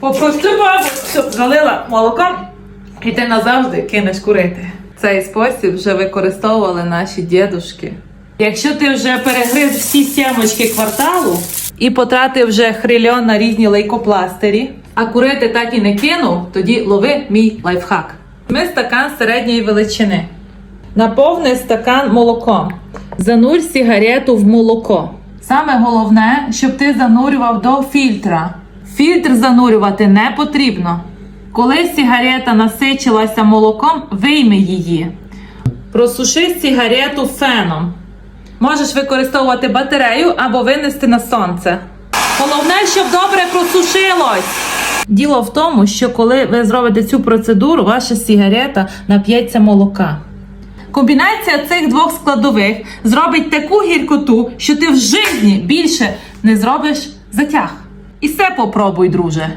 Попроси бабу, щоб залила молоком, і ти назавжди кинеш курити. Цей спосіб вже використовували наші дідушки. Якщо ти вже перегриз всі сімочки кварталу і потратив вже хрильон на різні лейкопластирі, а курити так і не кинув, тоді лови мій лайфхак. Ми стакан середньої величини. Наповни стакан молоком. Занурь сигарету в молоко. Саме головне, щоб ти занурював до фільтра. Фільтр занурювати не потрібно. Коли сигарета насичилася молоком, вийми її. Просуши сигарету феном. Можеш використовувати батарею або винести на сонце. Головне, щоб добре просушилось. Діло в тому, що коли ви зробите цю процедуру, ваша сигарета нап'ється молока. Комбінація цих двох складових зробить таку гіркоту, що ти в житті більше не зробиш затяг. І все попробуй, друже.